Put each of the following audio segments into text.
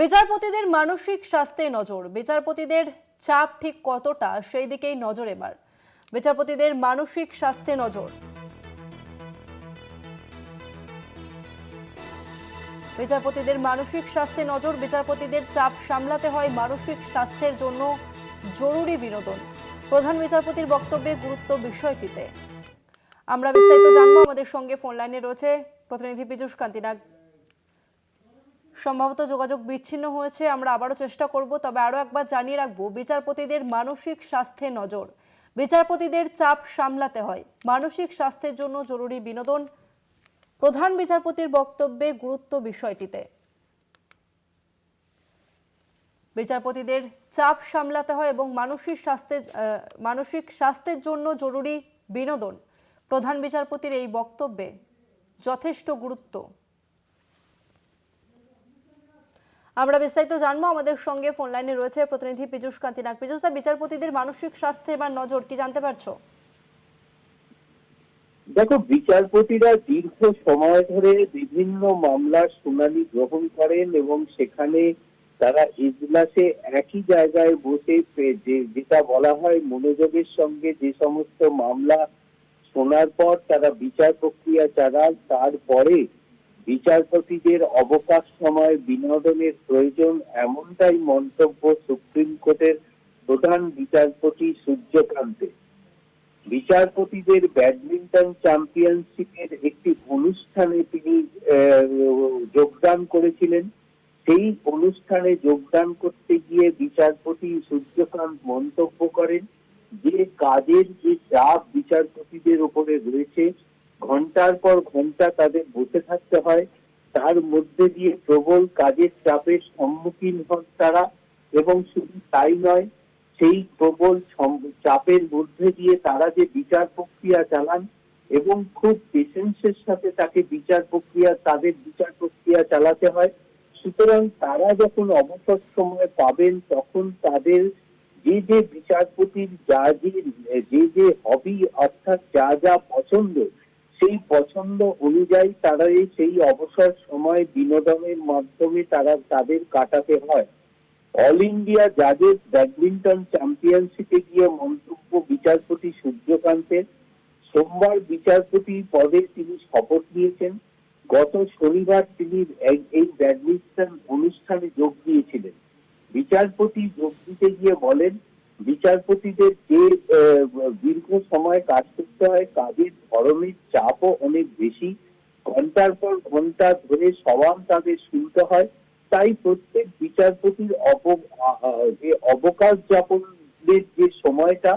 বিচারপতিদের মানসিক স্বাস্থ্যে নজর। বিচারপতিদের চাপ ঠিক কতটা সেই দিকেই নজর এবার। বিচারপতিদের মানসিক স্বাস্থ্যে নজর। বিচারপতিদের মানসিক স্বাস্থ্যে নজর, বিচারপতিদের চাপ সামলাতে হয় মানসিক স্বাস্থ্যের জন্য জরুরি বিনোদন। প্রধান বিচারপতির বক্তব্যে গুরুত্ব বিষয়টিতে। আমরা বিস্তারিত জানব আমাদের সঙ্গে ফোন লাইনে রয়েছে প্রতিনিধি পীযূষ কান্তিনাগ। সম্ভবত যোগাযোগ বিচ্ছিন্ন হয়েছে, আমরা আবারও চেষ্টা করব, তবে আরও একবার জানিয়ে রাখব, বিচারপতিদের মানসিক স্বাস্থ্যে নজর। বিচারপতিদের চাপ সামলাতে হয়। মানসিক স্বাস্থ্যের জন্য জরুরি বিনোদন। প্রধান বিচারপতির বক্তব্যে গুরুত্ব বিষয়টিতে। বিচারপতিদের চাপ সামলাতে হয় এবং মানসিক স্বাস্থ্যের মানসিক স্বাস্থ্যের জন্য জরুরি বিনোদন। প্রধান বিচারপতির এই বক্তব্যে যথেষ্ট গুরুত্ব। আমরা বিস্তারিত জানব। আমাদের সঙ্গে ফোন লাইনে রয়েছে প্রতিনিধি পীযূষ কান্তি নাগ পীযূষ দা, বিচারপতিদের মানসিক স্বাস্থ্যে এবার নজর, কি জানতে পারছ? দেখো, বিচারপতিরা দীর্ঘ সময় ধরে বিভিন্ন মামলার শুনানি গ্রহণ করেন এবং সেখানে তারা ইজলাসে একই জায়গায় বসে যেটা বলা হয় মনোযোগের সঙ্গে যে সমস্ত মামলা শোনার পর তারা বিচার প্রক্রিয়া চালান। তারপরে বিচারপতিদের অবকাশ সময় বিনোদনের প্রয়োজন এমনটাই মন্তব্য সুপ্রিম কোর্টের প্রধান বিচারপতি সূর্যকান্তের বিচারপতিদের ব্যাডমিন্টন চ্যাম্পিয়নশিপের একটি অনুষ্ঠানে তিনি যোগদান করেছিলেন। সেই অনুষ্ঠানে যোগদান করতে গিয়ে বিচারপতি সূর্যকান্ত মন্তব্য করেন যে, কাজের যে চাপ বিচারপতিদের উপরে রয়েছে ঘণ্টার পর ঘণ্টা তাদের বসে থাকতে হয়। তার মধ্যে দিয়ে প্রবল কাজের চাপের সম্মুখীন হন তারা এবং শুধু তাই নয়, সেই প্রবল চাপের মধ্যে দিয়ে তারা যে বিচার প্রক্রিয়া চালান এবং খুব পেশেন্সের সাথে তাকে বিচার প্রক্রিয়া, তাদের বিচার প্রক্রিয়া চালাতে হয়, সুতরাং তারা যখন অবসর সময় পাবেন তখন তাদের যে যে বিচারপতির যে যে যে হবি অর্থাৎ যা যা পছন্দ সেই পছন্দ অনুযায়ী তারা এই সেই অবসর সময় বিনোদনের মাধ্যমে তারা তাদের কাটাতে হয়। অল ইন্ডিয়া জাজেস ব্যাডমিন্টন চ্যাম্পিয়নশিপে গিয়ে মন্তব্য বিচারপতি সূর্যকান্তের। সোমবার বিচারপতি পদে তিনি শপথ নিয়েছেন। গত শনিবার তিনি এই- ব্যাডমিন্টন অনুষ্ঠানে যোগ দিয়েছিলেন। বিচারপতি যোগ দিতে গিয়ে বলেন বিচারপতিদের যে দীর্ঘ সময় কাজ করতে হয় কাজের ধরনের চাপও অনেক বেশি। ঘণ্টার পর ঘণ্টা ধরে সওয়াল তাদের শুনতে হয়। তাই প্রত্যেক বিচারপতির যে অবকাশ যাপনের যে সময়টা,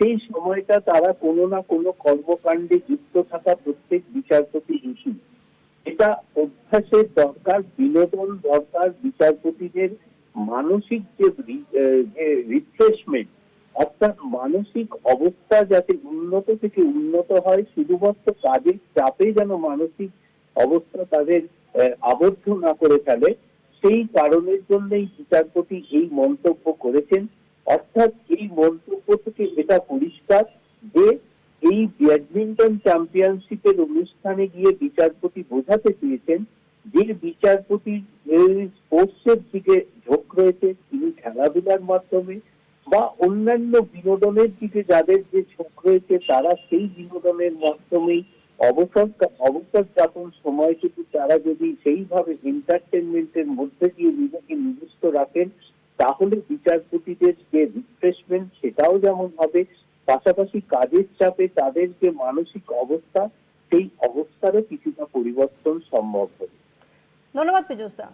সেই সময়টা তারা কোনো না কোনো কর্মকাণ্ডে যুক্ত থাকা প্রত্যেক বিচারপতি উচিত এটা অভ্যাসের দরকার, বিনোদন দরকার, বিচারপতিদের মানসিক যে যে রিফ্রেশমেন্ট অর্থাৎ মানসিক অবস্থা যাতে উন্নত থেকে উন্নত হয়, শুধুমাত্র কাজের চাপে যেন মানসিক অবস্থা তাদের আবদ্ধ না করে ফেলে, সেই কারণের জন্যই বিচারপতি এই মন্তব্য করেছেন। অর্থাৎ এই মন্তব্য থেকে এটা পরিষ্কার যে এই ব্যাডমিন্টন চ্যাম্পিয়নশিপের অনুষ্ঠানে গিয়ে বিচারপতি বোঝাতে চেয়েছেন যে বিচারপতির স্পোর্টসের দিকে ঝোঁক রয়েছে, তিনি খেলাধুলার মাধ্যমে বা অন্যান্য বিনোদনের দিকে যাদের যে ঝোঁক রয়েছে, তারা সেই বিনোদনের মাধ্যমেই অবসর অবসর যাপন সময়টুকু তারা যদি সেইভাবে এন্টারটেনমেন্টের মধ্যে দিয়ে নিজেকে নিযুক্ত রাখেন, তাহলে বিচারপতিদের যে রিফ্রেশমেন্ট সেটাও যেমন হবে, পাশাপাশি কাজের চাপে তাদের যে মানসিক অবস্থা, সেই অবস্থারও কিছুটা পরিবর্তন সম্ভব হবে। ধন্যবাদ পীযূষ দা